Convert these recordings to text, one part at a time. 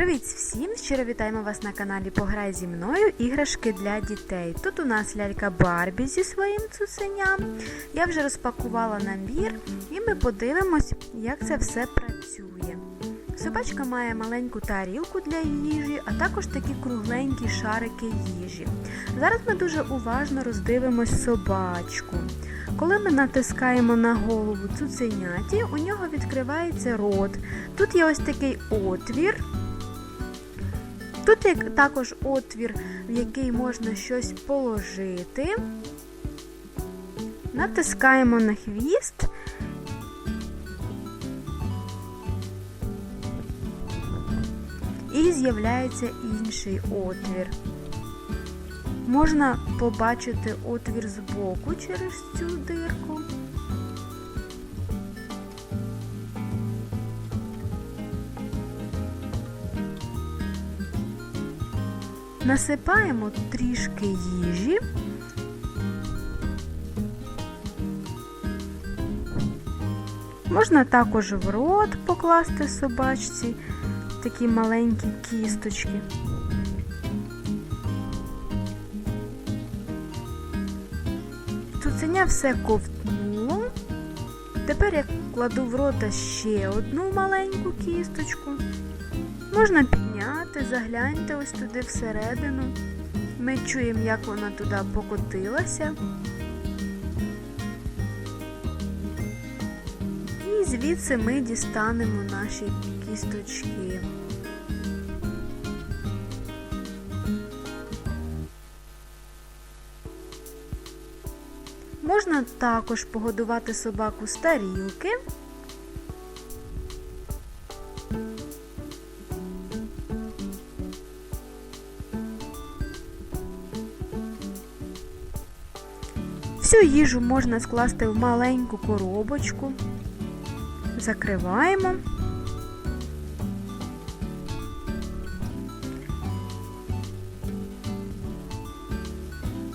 Привіт всім! Щиро вітаємо вас на каналі Пограй зі мною іграшки для дітей. Тут у нас лялька Барбі зі своїм цуценям. Я вже розпакувала набір і ми подивимось, як це все працює. Собачка має маленьку тарілку для їжі, а також такі кругленькі шарики їжі. Зараз ми дуже уважно роздивимось собачку. Коли ми натискаємо на голову цуценяті, у нього відкривається рот. Тут є ось такий отвір. Тут є також отвір, в який можна щось положити. Натискаємо на хвіст. І з'являється інший отвір. Можна побачити отвір збоку через цю дирку. Насипаємо трішки їжі. Можна також в рот покласти собачці такі маленькі кісточки. Цуценя все ковтнуло. Тепер я кладу в рота ще одну маленьку кісточку. Можна підняти, загляньте ось туди всередину. Ми чуємо, як вона туди покотилася. І звідси ми дістанемо наші кісточки. Можна також погодувати собаку з тарілки. Всю їжу можна скласти в маленьку коробочку, закриваємо.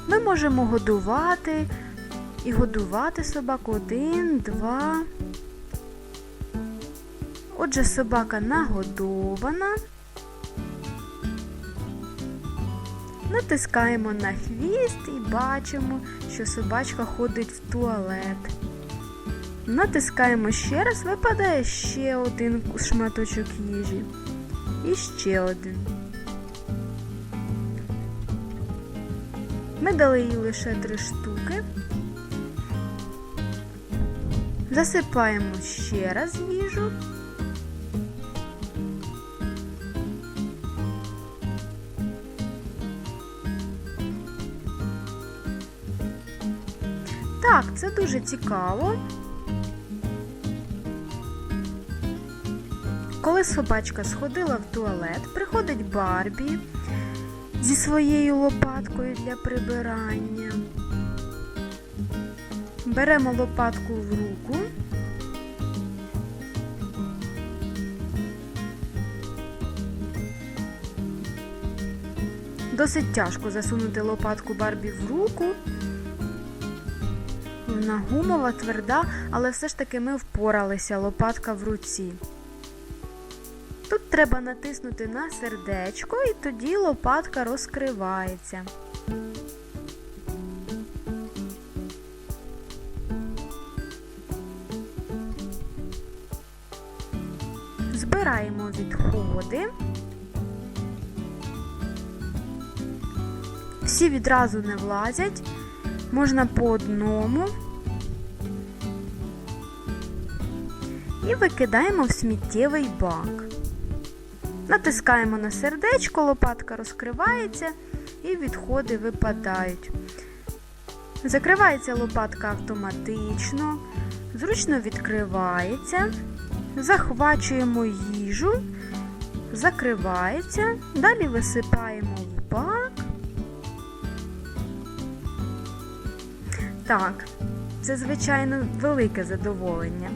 Ми можемо годувати і годувати собаку один, два. Отже, собака нагодована. Натискаємо на хвіст і бачимо, що собачка ходить в туалет. Натискаємо ще раз, випадає ще один шматочок їжі. І ще один. Ми дали їй лише три штуки. Засипаємо ще раз їжу. Так, це дуже цікаво. Коли собачка сходила в туалет, приходить Барбі зі своєю лопаткою для прибирання. Беремо лопатку в руку. Досить тяжко засунути лопатку Барбі в руку. Вона гумова, тверда, але все ж таки ми впоралися лопатка в руці. Тут треба натиснути на сердечко і тоді лопатка розкривається. Збираємо відходи. Всі відразу не влазять, можна по одному. І викидаємо в сміттєвий бак. Натискаємо на сердечко, лопатка розкривається і відходи випадають. Закривається лопатка автоматично, зручно відкривається, захвачуємо їжу, закривається, далі висипаємо Так, це, звичайно, велике задоволення.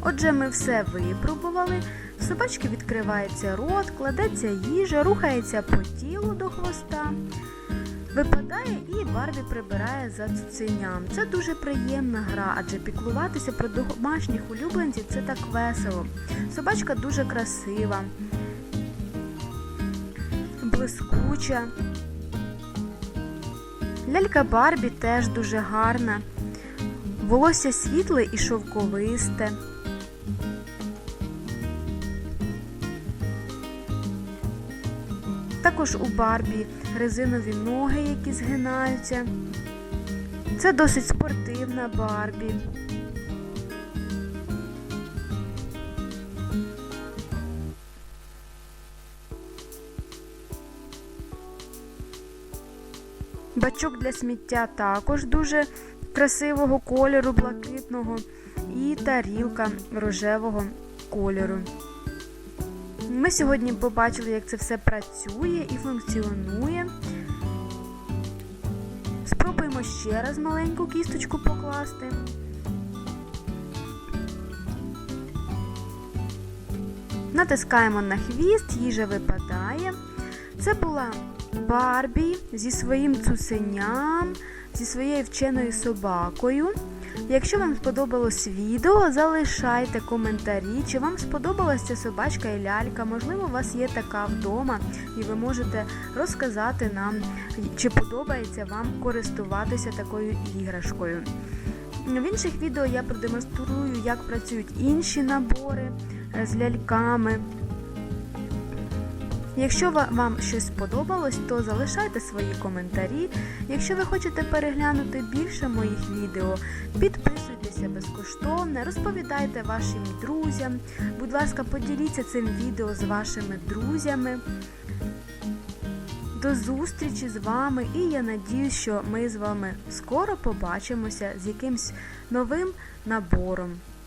Отже, ми все випробували. В собачки відкривається рот, кладеться їжа, рухається по тілу до хвоста. випадає і Барбі прибирає за цуценям. Це дуже приємна гра, адже піклуватися про домашніх улюбленців це так весело. Собачка дуже красива, блискуча. Лялька Барбі теж дуже гарна. Волосся світле і шовковисте. Також у Барбі резинові ноги, які згинаються. Це досить спортивна Барбі. Бачок для сміття також дуже красивого кольору, блакитного, і тарілка рожевого кольору. Ми сьогодні побачили, як це все працює і функціонує. Спробуємо ще раз маленьку кісточку покласти. Натискаємо на хвіст, їжа випадає. Це була Барбі зі своїм цуценям, зі своєю вченою собакою. Якщо вам сподобалось відео, залишайте коментарі, чи вам сподобалася ця собачка і лялька. Можливо, у вас є така вдома, і ви можете розказати нам, чи подобається вам користуватися такою іграшкою. В інших відео я продемонструю, як працюють інші набори е, з ляльками. Якщо вам щось сподобалось, то залишайте свої коментарі. Якщо ви хочете переглянути більше моїх відео, підписуйтеся безкоштовно, розповідайте вашим друзям. Будь ласка, поділіться цим відео з вашими друзями. До зустрічі з вами, і я надіюсь, що ми з вами скоро побачимося з якимсь новим набором.